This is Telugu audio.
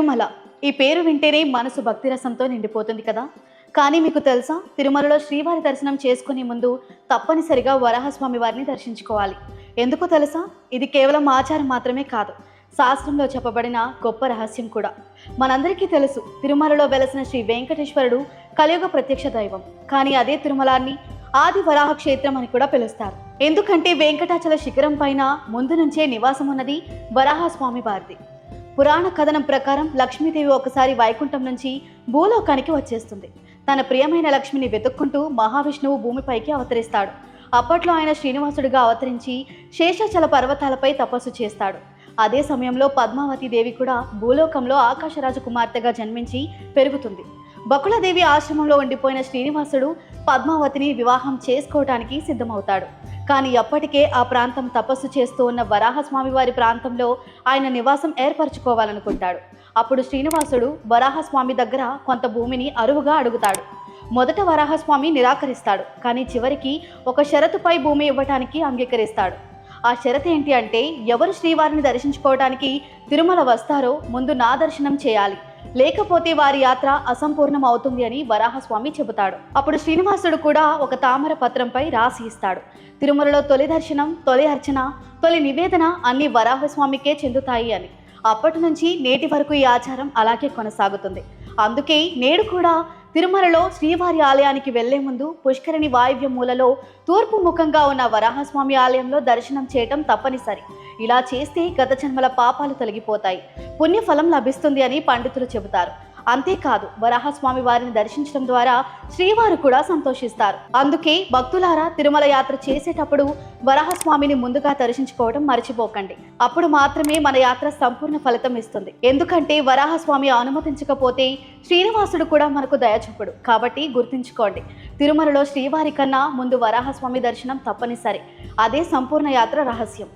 తిరుమల. ఈ పేరు వింటేనే మనసు భక్తి రసంతో నిండిపోతుంది కదా. కానీ మీకు తెలుసా తిరుమలలో శ్రీవారి దర్శనం చేసుకునే ముందు తప్పనిసరిగా వరాహస్వామి వారిని దర్శించుకోవాలి. ఎందుకో తెలుసా ఇది కేవలం ఆచారం మాత్రమే కాదు. శాస్త్రంలో చెప్పబడిన గొప్ప రహస్యం కూడా. మనందరికీ తెలుసు తిరుమలలో వెలసిన శ్రీ వెంకటేశ్వరుడు కలియుగ ప్రత్యక్ష దైవం. కానీ అదే తిరుమలాన్ని ఆది వరాహ క్షేత్రం అని కూడా పిలుస్తారు. ఎందుకంటే వెంకటాచల శిఖరం పైన ముందు నుంచే నివాసం ఉన్నది వరాహస్వామి వారిది. పురాణ కథనం ప్రకారం లక్ష్మీదేవి ఒకసారి వైకుంఠం నుంచి భూలోకానికి వచ్చేస్తుంది. తన ప్రియమైన లక్ష్మిని వెతుక్కుంటూ మహావిష్ణువు భూమిపైకి అవతరిస్తాడు. అప్పట్లో ఆయన శ్రీనివాసుడిగా అవతరించి శేషాచల పర్వతాలపై తపస్సు చేస్తాడు. అదే సమయంలో పద్మావతి దేవి కూడా భూలోకంలో ఆకాశరాజు కుమార్తెగా జన్మించి పెరుగుతుంది. బకుళదేవి ఆశ్రమంలో ఉండిపోయిన శ్రీనివాసుడు పద్మావతిని వివాహం చేసుకోవటానికి సిద్ధమవుతాడు. కానీ అప్పటికే ఆ ప్రాంతం తపస్సు చేస్తూ ఉన్న వరాహస్వామి వారి ప్రాంతంలో ఆయన నివాసం ఏర్పరచుకోవాలనుకుంటాడు. అప్పుడు శ్రీనివాసుడు వరాహస్వామి దగ్గర కొంత భూమిని అరువుగా అడుగుతాడు. మొదట వరాహస్వామి నిరాకరిస్తాడు కానీ చివరికి ఒక షరతుపై భూమి ఇవ్వటానికి అంగీకరిస్తాడు. ఆ షరతు ఏంటి అంటే ఎవరు శ్రీవారిని దర్శించుకోవడానికి తిరుమల వస్తారో ముందు నా దర్శనం చేయాలి. లేకపోతే వారి యాత్ర అసంపూర్ణం అవుతుంది అని వరాహస్వామి చెబుతాడు. అప్పుడు శ్రీనివాసుడు కూడా ఒక తామర పత్రంపై రాసి ఇస్తాడు. తిరుమలలో తొలి దర్శనం తొలి అర్చన తొలి నివేదన అన్ని వరాహస్వామికే చెందుతాయి అని. అప్పటి నుంచి నేటి వరకు ఈ ఆచారం అలాగే కొనసాగుతుంది. అందుకే నేడు కూడా తిరుమలలో శ్రీవారి ఆలయానికి వెళ్ళే ముందు పుష్కరిణి వాయువ్య మూలలో తూర్పు ముఖంగా ఉన్న వరాహస్వామి ఆలయంలో దర్శనం చేయటం తప్పనిసరి. ఇలా చేస్తే గత జన్మల పాపాలు తొలగిపోతాయి. పుణ్యఫలం లభిస్తుంది అని పండితులు చెబుతారు. అంతేకాదు వరాహస్వామి వారిని దర్శించడం ద్వారా శ్రీవారు కూడా సంతోషిస్తారు. అందుకే భక్తులారా తిరుమల యాత్ర చేసేటప్పుడు వరాహస్వామిని ముందుగా దర్శించుకోవడం మర్చిపోకండి. అప్పుడు మాత్రమే మన యాత్ర సంపూర్ణ ఫలితం ఇస్తుంది. ఎందుకంటే వరాహస్వామి అనుమతించకపోతే శ్రీనివాసుడు కూడా మనకు దయచూపుడు కాబట్టి గుర్తుంచుకోండి తిరుమలలో శ్రీవారి కన్నా ముందు వరాహస్వామి దర్శనం తప్పనిసరి. అదే సంపూర్ణ యాత్ర రహస్యం.